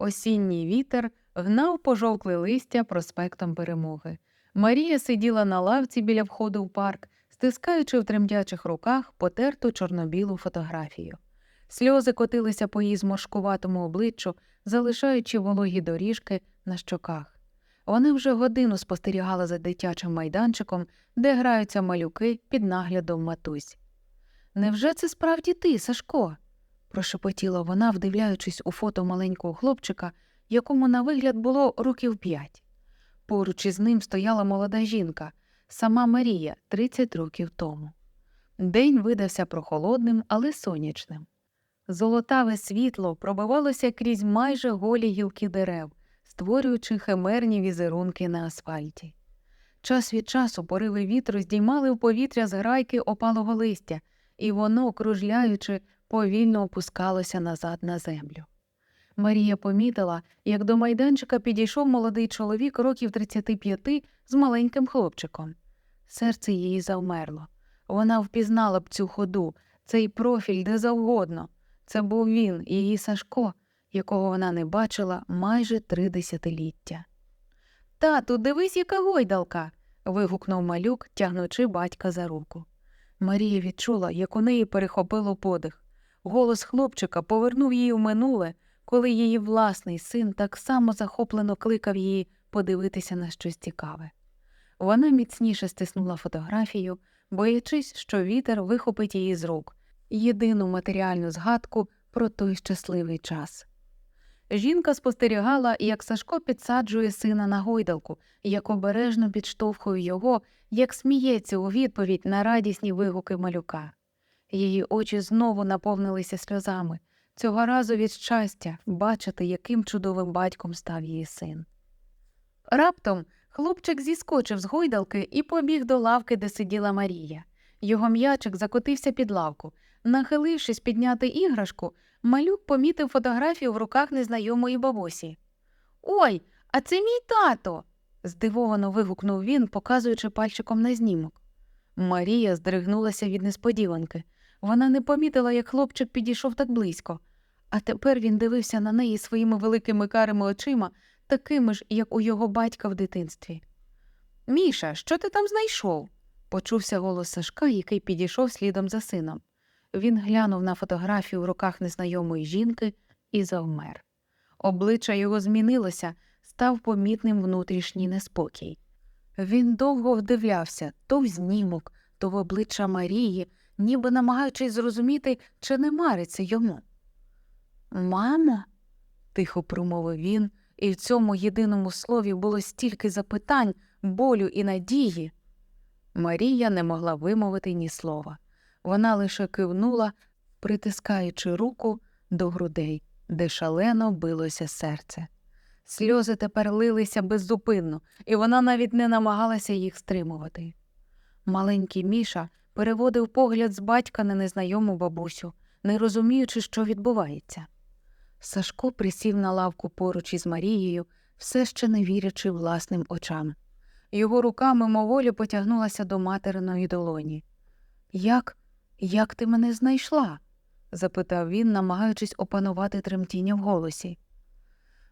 Осінній вітер гнав пожовкле листя проспектом перемоги. Марія сиділа на лавці біля входу в парк, стискаючи в тремтячих руках потерту чорно-білу фотографію. Сльози котилися по її зморшкуватому обличчю, залишаючи вологі доріжки на щоках. Вона вже годину спостерігала за дитячим майданчиком, де граються малюки під наглядом матусь. Невже це справді ти, Сашко? Прошепотіла вона, вдивляючись у фото маленького хлопчика, якому на вигляд було років п'ять. Поруч із ним стояла молода жінка, сама Марія, 30 років тому. День видався прохолодним, але сонячним. Золотаве світло пробивалося крізь майже голі гілки дерев, створюючи химерні візерунки на асфальті. Час від часу пориви вітру здіймали в повітря зграйки опалого листя, і воно, кружляючи, повільно опускалося назад на землю. Марія помітила, як до майданчика підійшов молодий чоловік років 35 з маленьким хлопчиком. Серце її завмерло. Вона впізнала б цю ходу, цей профіль де завгодно. Це був він, її Сашко, якого вона не бачила майже три десятиліття. Тату, дивись, яка гойдалка. вигукнув малюк, тягнучи батька за руку. Марія відчула, як у неї перехопило подих. Голос хлопчика повернув її в минуле, коли її власний син так само захоплено кликав її подивитися на щось цікаве. Вона міцніше стиснула фотографію, боячись, що вітер вихопить її з рук, єдину матеріальну згадку про той щасливий час. Жінка спостерігала, як Сашко підсаджує сина на гойдалку, як обережно підштовхує його, як сміється у відповідь на радісні вигуки малюка. Її очі знову наповнилися сльозами, цього разу від щастя бачити, яким чудовим батьком став її син. Раптом хлопчик зіскочив з гойдалки і побіг до лавки, де сиділа Марія. Його м'ячик закотився під лавку. Нахилившись підняти іграшку, малюк помітив фотографію в руках незнайомої бабусі. Ой, а це мій тато. здивовано вигукнув він, показуючи пальчиком на знімок. Марія здригнулася від несподіванки. Вона не помітила, як хлопчик підійшов так близько, а тепер він дивився на неї своїми великими карими очима, такими ж, як у його батька в дитинстві. Міша, що ти там знайшов? почувся голос Сашка, який підійшов слідом за сином. Він глянув на фотографію в руках незнайомої жінки і завмер. Обличчя його змінилося, став помітним внутрішній неспокій. Він довго вдивлявся то в знімок, то в обличчя Марії, ніби намагаючись зрозуміти, чи не мариться йому. Мамо? тихо промовив він, і в цьому єдиному слові було стільки запитань, болю і надії. Марія не могла вимовити ні слова. Вона лише кивнула, притискаючи руку до грудей, де шалено билося серце. Сльози тепер лилися беззупинно, і вона навіть не намагалася їх стримувати. Маленький Міша переводив погляд з батька на незнайому бабусю, не розуміючи, що відбувається. Сашко присів на лавку поруч із Марією, все ще не вірячи власним очам. Його рука мимоволі потягнулася до материної долоні. Як, як ти мене знайшла? запитав він, намагаючись опанувати тремтіння в голосі.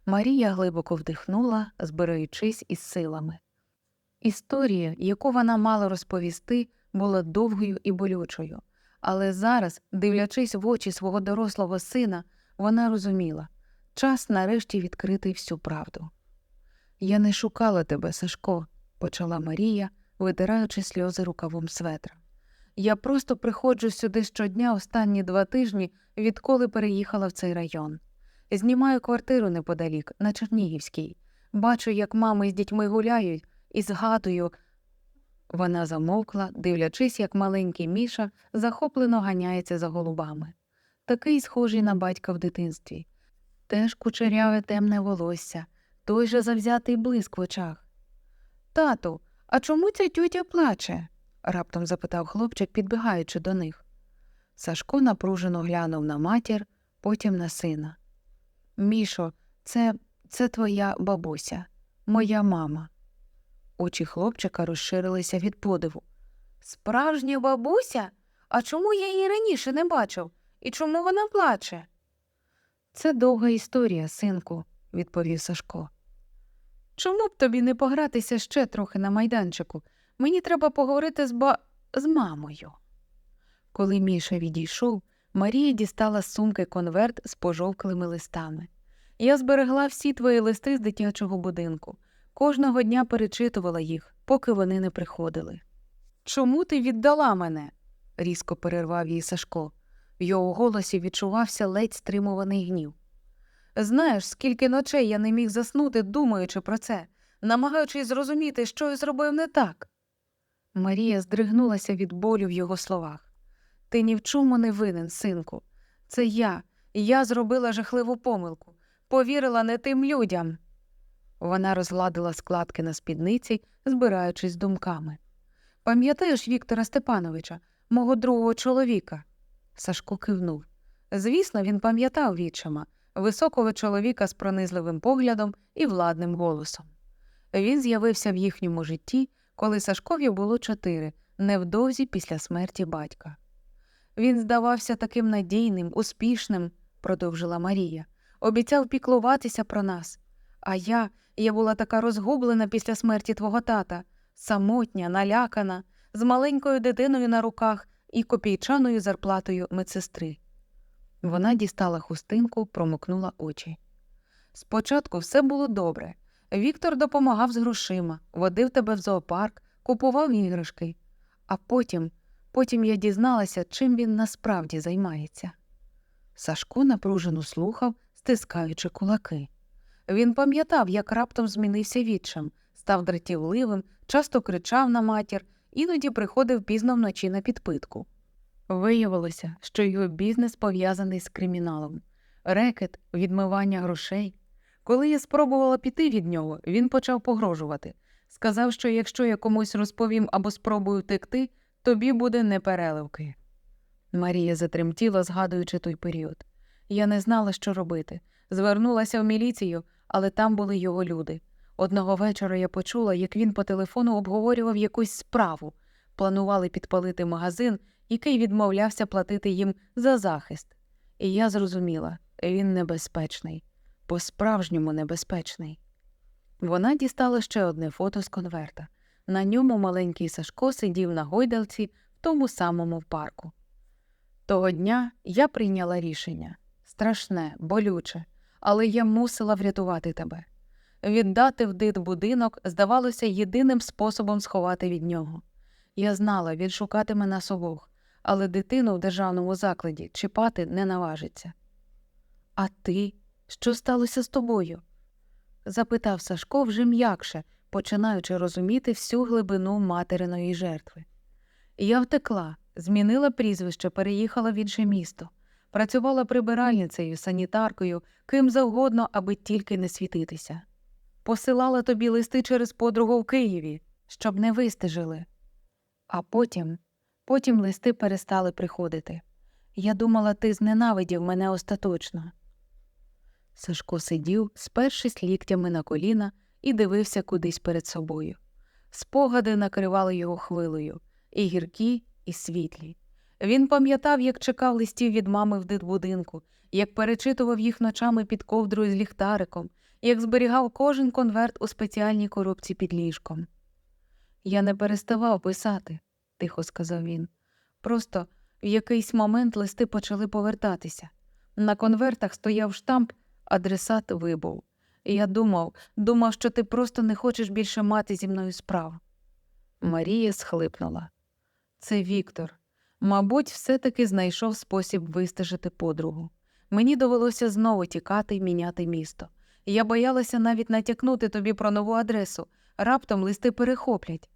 Марія глибоко вдихнула, збираючись із силами. Історія, яку вона мала розповісти, була довгою і болючою, але зараз, дивлячись в очі свого дорослого сина, вона розуміла час нарешті відкрити всю правду. Я не шукала тебе, Сашко, почала Марія, витираючи сльози рукавом светра. Я просто приходжу сюди щодня останні два тижні, відколи переїхала в цей район. Знімаю квартиру неподалік, на Чернігівській. Бачу, як мами з дітьми гуляють, і згадую. Вона замовкла, дивлячись, як маленький Міша захоплено ганяється за голубами. Такий схожий на батька в дитинстві. Теж кучеряве темне волосся, той же завзятий блиск в очах. Тату, а чому ця тютя плаче? раптом запитав хлопчик, підбігаючи до них. Сашко напружено глянув на матір, потім на сина. Мішо, це, це твоя бабуся, моя мама. Очі хлопчика розширилися від подиву. Справжня бабуся? А чому я її раніше не бачив? І чому вона плаче? Це довга історія, синку, відповів Сашко. Чому б тобі не погратися ще трохи на майданчику? Мені треба поговорити з ба... з мамою. Коли Міша відійшов, Марія дістала з сумки конверт з пожовклими листами. Я зберегла всі твої листи з дитячого будинку. Кожного дня перечитувала їх, поки вони не приходили. Чому ти віддала мене? різко перервав її Сашко. В його голосі відчувався ледь стримуваний гнів. Знаєш, скільки ночей я не міг заснути, думаючи про це, намагаючись зрозуміти, що я зробив не так. Марія здригнулася від болю в його словах. Ти ні в чому не винен, синку. Це я. Я зробила жахливу помилку, повірила не тим людям. Вона розгладила складки на спідниці, збираючись думками. Пам'ятаєш Віктора Степановича, мого другого чоловіка? Сашко кивнув. Звісно, він пам'ятав відчима, високого чоловіка з пронизливим поглядом і владним голосом. Він з'явився в їхньому житті, коли Сашкові було чотири, невдовзі після смерті батька. Він здавався таким надійним, успішним, продовжила Марія, обіцяв піклуватися про нас. А я, я була така розгублена після смерті твого тата, самотня, налякана, з маленькою дитиною на руках і копійчаною зарплатою медсестри. Вона дістала хустинку, промокнула очі. Спочатку все було добре. Віктор допомагав з грошима, водив тебе в зоопарк, купував іграшки. А потім, потім я дізналася, чим він насправді займається. Сашко напружено слухав, стискаючи кулаки. Він пам'ятав, як раптом змінився відчим, став дратівливим, часто кричав на матір, іноді приходив пізно вночі на підпитку. Виявилося, що його бізнес пов'язаний з криміналом, рекет, відмивання грошей. Коли я спробувала піти від нього, він почав погрожувати. Сказав, що якщо я комусь розповім або спробую втекти, тобі буде непереливки. Марія затремтіла, згадуючи той період. Я не знала, що робити. Звернулася в міліцію, але там були його люди. Одного вечора я почула, як він по телефону обговорював якусь справу, планували підпалити магазин, який відмовлявся платити їм за захист. І я зрозуміла, він небезпечний, по-справжньому небезпечний. Вона дістала ще одне фото з конверта. На ньому маленький Сашко сидів на гойдалці в тому самому парку. Того дня я прийняла рішення страшне, болюче, але я мусила врятувати тебе. Віддати в дит будинок здавалося єдиним способом сховати від нього. Я знала, він шукатиме нас обох, але дитину в державному закладі чіпати не наважиться. А ти, що сталося з тобою? запитав Сашко вже м'якше, починаючи розуміти всю глибину материної жертви. Я втекла, змінила прізвище, переїхала в інше місто, працювала прибиральницею, санітаркою, ким завгодно, аби тільки не світитися. Посилала тобі листи через подругу в Києві, щоб не вистежили. А потім, потім листи перестали приходити. Я думала, ти зненавидів мене остаточно. Сашко сидів, спершись ліктями на коліна, і дивився кудись перед собою. Спогади накривали його хвилею, і гіркі, і світлі. Він пам'ятав, як чекав листів від мами в дитбудинку, як перечитував їх ночами під ковдрою з ліхтариком, як зберігав кожен конверт у спеціальній коробці під ліжком. Я не переставав писати, тихо сказав він. Просто в якийсь момент листи почали повертатися. На конвертах стояв штамп, адресат вибув. Я думав, думав, що ти просто не хочеш більше мати зі мною справ. Марія схлипнула. Це Віктор. Мабуть, все-таки знайшов спосіб вистежити подругу. Мені довелося знову тікати й міняти місто. Я боялася навіть натякнути тобі про нову адресу. Раптом листи перехоплять.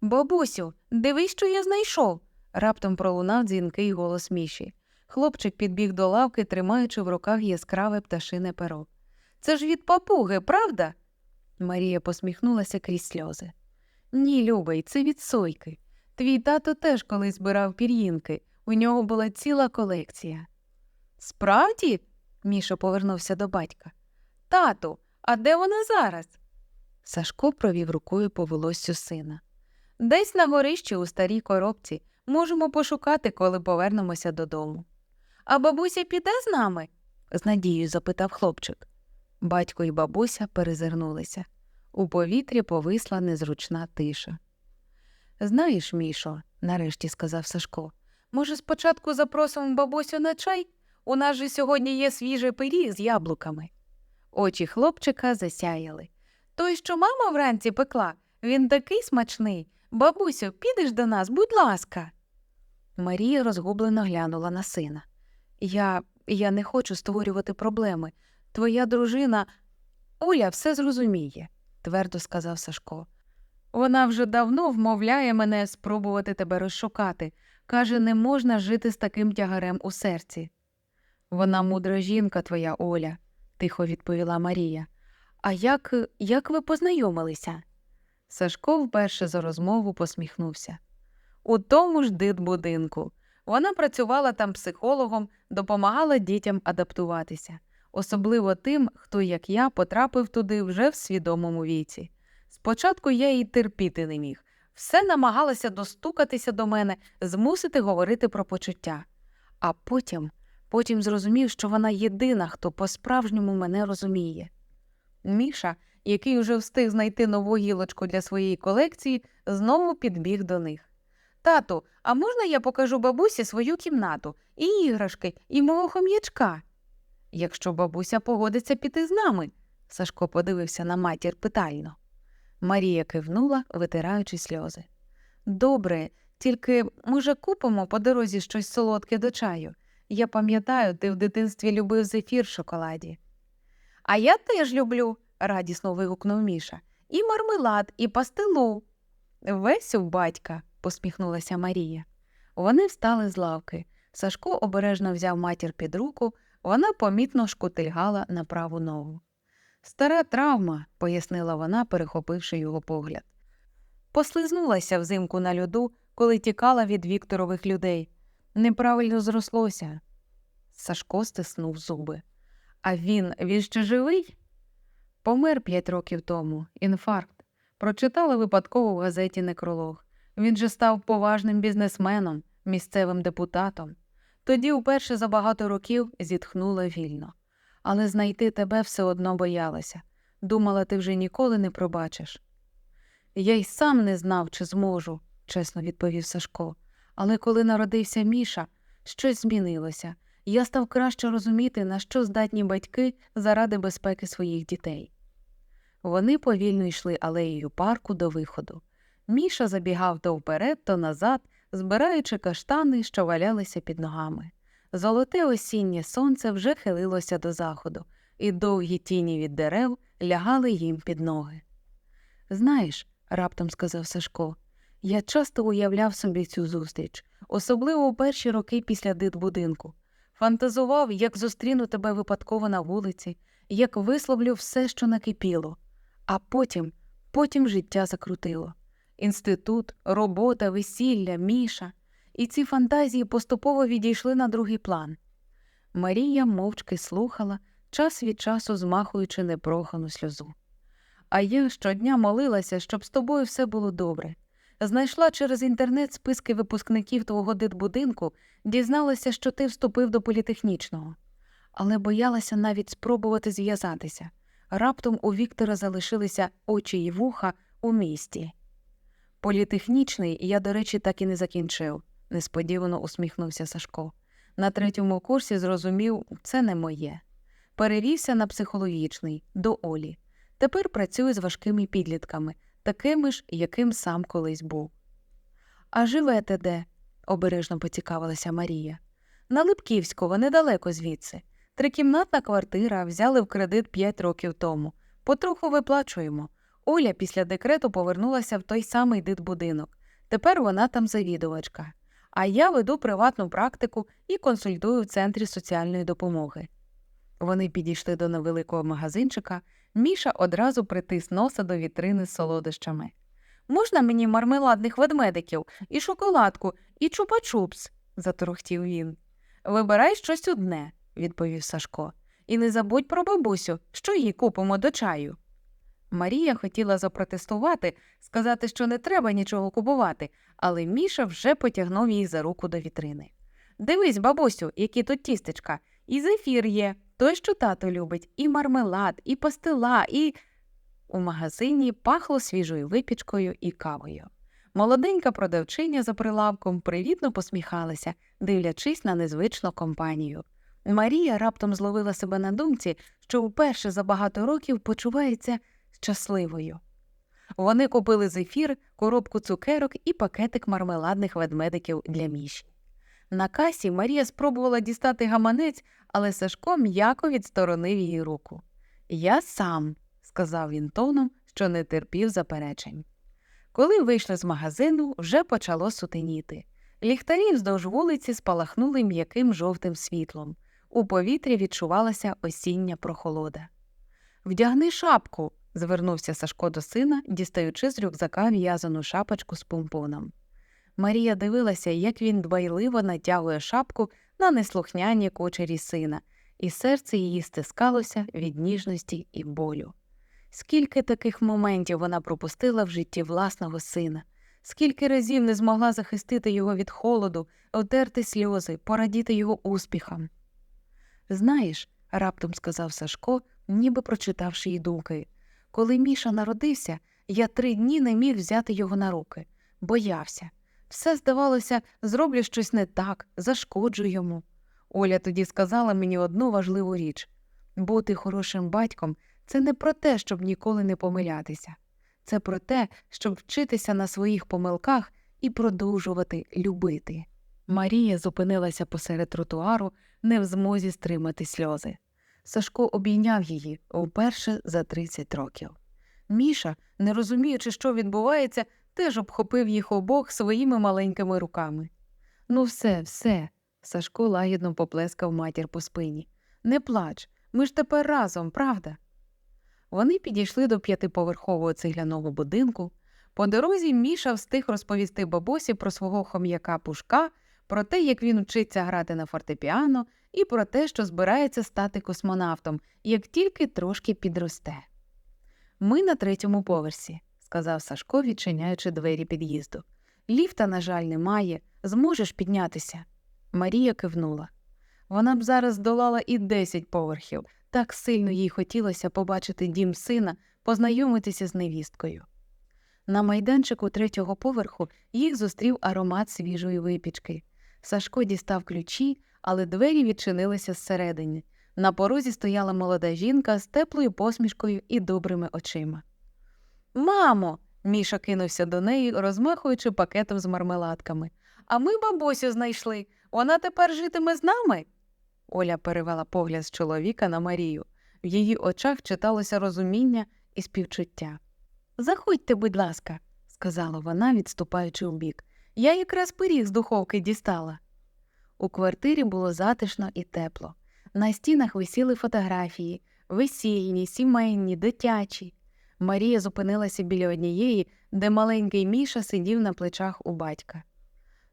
Бабусю, дивись, що я знайшов. раптом пролунав дзвінкий голос Міші. Хлопчик підбіг до лавки, тримаючи в руках яскраве пташине перо. Це ж від папуги, правда? Марія посміхнулася крізь сльози. Ні, любий, це від сойки. Твій тато теж колись збирав пір'їнки, у нього була ціла колекція. Справді? Міша повернувся до батька. Тату, а де вона зараз? Сашко провів рукою по волоссю сина. Десь на горищі у старій коробці можемо пошукати, коли повернемося додому. А бабуся піде з нами? з надією запитав хлопчик. Батько і бабуся перезирнулися. У повітрі повисла незручна тиша. Знаєш, Мішо, нарешті сказав Сашко, може, спочатку запросимо бабусю на чай? У нас же сьогодні є свіже пиріг з яблуками. Очі хлопчика засяяли. Той, що мама вранці пекла, він такий смачний. Бабусю, підеш до нас, будь ласка. Марія розгублено глянула на сина. Я, я не хочу створювати проблеми. Твоя дружина Оля все зрозуміє, твердо сказав Сашко. Вона вже давно вмовляє мене спробувати тебе розшукати. Каже, не можна жити з таким тягарем у серці. Вона мудра жінка твоя Оля, тихо відповіла Марія. А як, як ви познайомилися? Сашко вперше за розмову посміхнувся. У тому ж дитбудинку. Вона працювала там психологом, допомагала дітям адаптуватися, особливо тим, хто, як я, потрапив туди вже в свідомому віці. Спочатку я її терпіти не міг, все намагалася достукатися до мене, змусити говорити про почуття. А потім, потім зрозумів, що вона єдина, хто по-справжньому мене розуміє. Міша, який уже встиг знайти нову гілочку для своєї колекції, знову підбіг до них. Тату, а можна я покажу бабусі свою кімнату, і іграшки, і мого хом'ячка? Якщо бабуся погодиться піти з нами, Сашко подивився на матір питально. Марія кивнула, витираючи сльози. Добре, тільки може купимо по дорозі щось солодке до чаю. Я пам'ятаю, ти в дитинстві любив зефір в шоколаді. А я теж люблю, радісно вигукнув Міша. І мармелад, і пастилу. Весь у батька, посміхнулася Марія. Вони встали з лавки. Сашко обережно взяв матір під руку, вона помітно шкутильгала на праву ногу. Стара травма, пояснила вона, перехопивши його погляд. Послизнулася взимку на льоду, коли тікала від Вікторових людей. Неправильно зрослося. Сашко стиснув зуби. А він, він ще живий? Помер п'ять років тому, інфаркт. Прочитала випадково в газеті некролог. Він же став поважним бізнесменом, місцевим депутатом. Тоді, вперше за багато років, зітхнула вільно. Але знайти тебе все одно боялася. Думала, ти вже ніколи не пробачиш. Я й сам не знав, чи зможу, чесно відповів Сашко. Але коли народився Міша, щось змінилося. Я став краще розуміти, на що здатні батьки заради безпеки своїх дітей. Вони повільно йшли алеєю парку до виходу. Міша забігав то вперед, то назад, збираючи каштани, що валялися під ногами. Золоте осіннє сонце вже хилилося до заходу, і довгі тіні від дерев лягали їм під ноги. Знаєш, раптом сказав Сашко, я часто уявляв собі цю зустріч, особливо у перші роки після дитбудинку. Фантазував, як зустріну тебе випадково на вулиці, як висловлю все, що накипіло. А потім, потім життя закрутило. Інститут, робота, весілля, міша. І ці фантазії поступово відійшли на другий план. Марія мовчки слухала, час від часу змахуючи непрохану сльозу. А я щодня молилася, щоб з тобою все було добре. Знайшла через інтернет списки випускників твого дитбудинку, дізналася, що ти вступив до політехнічного, але боялася навіть спробувати зв'язатися. Раптом у Віктора залишилися очі й вуха у місті. Політехнічний я, до речі, так і не закінчив, несподівано усміхнувся Сашко. На третьому курсі зрозумів, це не моє. Перевівся на психологічний до Олі. Тепер працюю з важкими підлітками, такими ж, яким сам колись був. А живете де? обережно поцікавилася Марія. На Липківського, недалеко звідси. Трикімнатна квартира взяли в кредит п'ять років тому. Потроху виплачуємо. Оля після декрету повернулася в той самий дитбудинок. Тепер вона там завідувачка. А я веду приватну практику і консультую в центрі соціальної допомоги. Вони підійшли до невеликого магазинчика. Міша одразу притис носа до вітрини з солодощами. Можна мені мармеладних ведмедиків, і шоколадку, і чупа-чупс, заторохтів він. Вибирай щось одне, відповів Сашко. І не забудь про бабусю, що їй купимо до чаю. Марія хотіла запротестувати, сказати, що не треба нічого купувати, але Міша вже потягнув її за руку до вітрини. Дивись, бабусю, які тут тістечка, і зефір є, той, що тато любить, і мармелад, і пастила, і. У магазині пахло свіжою випічкою і кавою. Молоденька продавчиня за прилавком привітно посміхалася, дивлячись на незвичну компанію. Марія раптом зловила себе на думці, що вперше за багато років почувається щасливою. Вони купили зефір, коробку цукерок і пакетик мармеладних ведмедиків для міші. На касі Марія спробувала дістати гаманець, але Сашко м'яко відсторонив її руку. Я сам, сказав він тоном, що не терпів заперечень. Коли вийшли з магазину, вже почало сутеніти. Ліхтарі вздовж вулиці спалахнули м'яким жовтим світлом. У повітрі відчувалася осіння прохолода. Вдягни шапку, звернувся Сашко до сина, дістаючи з рюкзака в'язану шапочку з помпоном. Марія дивилася, як він дбайливо натягує шапку на неслухняні кочері сина, і серце її стискалося від ніжності і болю. Скільки таких моментів вона пропустила в житті власного сина, скільки разів не змогла захистити його від холоду, отерти сльози, порадіти його успіхам. Знаєш, раптом сказав Сашко, ніби прочитавши її думки, коли Міша народився, я три дні не міг взяти його на руки, боявся. Все здавалося, зроблю щось не так, зашкоджу йому. Оля тоді сказала мені одну важливу річ бути хорошим батьком це не про те, щоб ніколи не помилятися, це про те, щоб вчитися на своїх помилках і продовжувати любити. Марія зупинилася посеред тротуару, не в змозі стримати сльози. Сашко обійняв її вперше за 30 років. Міша, не розуміючи, що відбувається, теж обхопив їх обох своїми маленькими руками. Ну, все, все. Сашко лагідно поплескав матір по спині. Не плач, ми ж тепер разом, правда? Вони підійшли до п'ятиповерхового цегляного будинку. По дорозі Міша встиг розповісти бабусі про свого хом'яка Пушка, про те, як він вчиться грати на фортепіано, і про те, що збирається стати космонавтом, як тільки трошки підросте. Ми на третьому поверсі, сказав Сашко, відчиняючи двері під'їзду. Ліфта, на жаль, немає. Зможеш піднятися? Марія кивнула. Вона б зараз долала і десять поверхів. Так сильно їй хотілося побачити дім сина, познайомитися з невісткою. На майданчику третього поверху їх зустрів аромат свіжої випічки. Сашко дістав ключі, але двері відчинилися зсередини. На порозі стояла молода жінка з теплою посмішкою і добрими очима. Мамо. Міша кинувся до неї, розмахуючи пакетом з мармеладками. А ми бабусю знайшли. Вона тепер житиме з нами. Оля перевела погляд з чоловіка на Марію. В її очах читалося розуміння і співчуття. Заходьте, будь ласка, сказала вона, відступаючи вбік. Я якраз пиріг з духовки дістала. У квартирі було затишно і тепло. На стінах висіли фотографії весільні, сімейні, дитячі. Марія зупинилася біля однієї, де маленький Міша сидів на плечах у батька.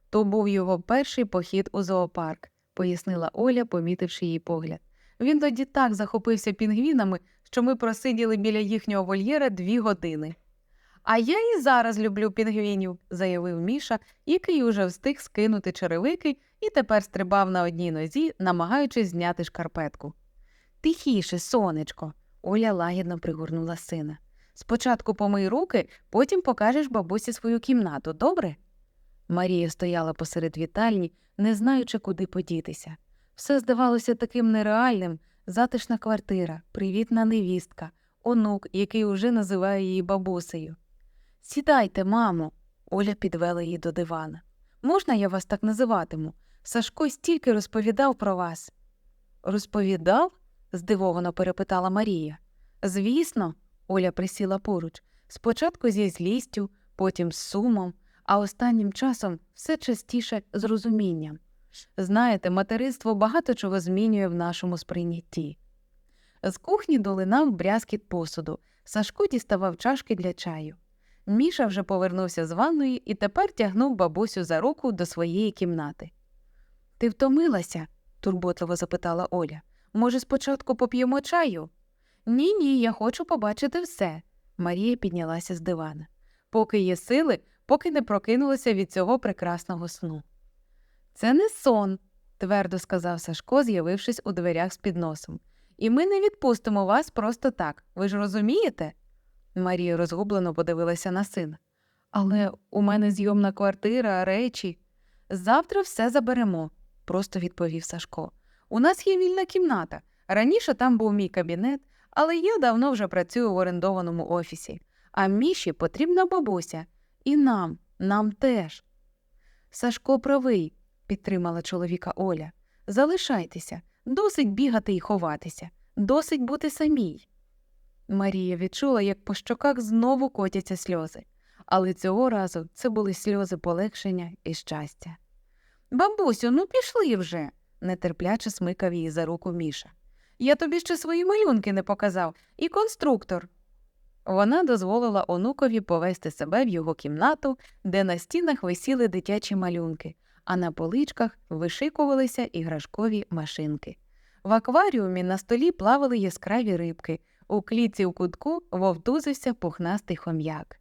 То був його перший похід у зоопарк, пояснила Оля, помітивши її погляд. Він тоді так захопився пінгвінами, що ми просиділи біля їхнього вольєра дві години. А я і зараз люблю пінгвінів, заявив Міша, який уже встиг скинути черевики і тепер стрибав на одній нозі, намагаючись зняти шкарпетку. Тихіше, сонечко, Оля лагідно пригорнула сина. Спочатку помий руки, потім покажеш бабусі свою кімнату, добре? Марія стояла посеред вітальні, не знаючи, куди подітися. Все здавалося таким нереальним затишна квартира, привітна невістка, онук, який уже називає її бабусею. Сідайте, мамо, Оля підвела її до дивана. Можна я вас так називатиму? Сашко стільки розповідав про вас. Розповідав? здивовано перепитала Марія. Звісно, Оля присіла поруч, спочатку зі злістю, потім з сумом, а останнім часом все частіше з розумінням. Знаєте, материнство багато чого змінює в нашому сприйнятті. З кухні долинав брязкіт посуду, Сашко діставав чашки для чаю. Міша вже повернувся з ванної і тепер тягнув бабусю за руку до своєї кімнати. Ти втомилася? турботливо запитала Оля. Може, спочатку поп'ємо чаю? Ні, ні, я хочу побачити все. Марія піднялася з дивана. Поки є сили, поки не прокинулася від цього прекрасного сну. Це не сон, твердо сказав Сашко, з'явившись у дверях з підносом. і ми не відпустимо вас просто так. Ви ж розумієте? Марія розгублено подивилася на сина. Але у мене зйомна квартира, речі. Завтра все заберемо, просто відповів Сашко. У нас є вільна кімната. Раніше там був мій кабінет, але я давно вже працюю в орендованому офісі. А Міші потрібна бабуся. І нам, нам теж. Сашко правий, підтримала чоловіка Оля. Залишайтеся, досить бігати і ховатися, досить бути самій. Марія відчула, як по щоках знову котяться сльози, але цього разу це були сльози полегшення і щастя. Бабусю, ну пішли вже, нетерпляче смикав її за руку Міша. Я тобі ще свої малюнки не показав, і конструктор. Вона дозволила онукові повести себе в його кімнату, де на стінах висіли дитячі малюнки, а на поличках вишикувалися іграшкові машинки. В акваріумі на столі плавали яскраві рибки, у клітці у кутку вовтузився пухнастий хом'як.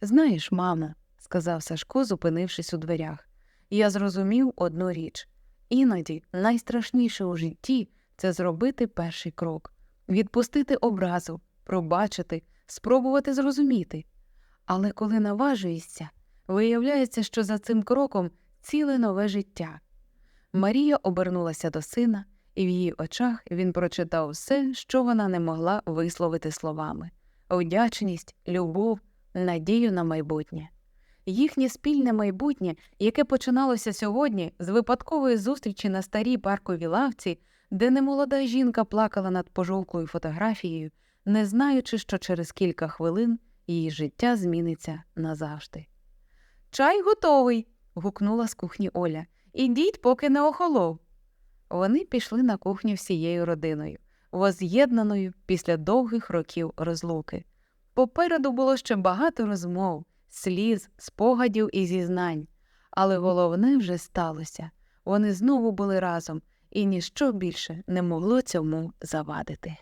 Знаєш, мамо, сказав Сашко, зупинившись у дверях, я зрозумів одну річ. Іноді найстрашніше у житті це зробити перший крок, відпустити образу, пробачити, спробувати зрозуміти. Але коли наважуєшся, виявляється, що за цим кроком ціле нове життя. Марія обернулася до сина, і в її очах він прочитав все, що вона не могла висловити словами вдячність, любов, надію на майбутнє. Їхнє спільне майбутнє, яке починалося сьогодні з випадкової зустрічі на старій парковій лавці, де немолода жінка плакала над пожовклою фотографією, не знаючи, що через кілька хвилин її життя зміниться назавжди. Чай готовий. гукнула з кухні Оля. Ідіть, поки не охолов. Вони пішли на кухню всією родиною, воз'єднаною після довгих років розлуки. Попереду було ще багато розмов, сліз, спогадів і зізнань. Але головне вже сталося вони знову були разом, і ніщо більше не могло цьому завадити.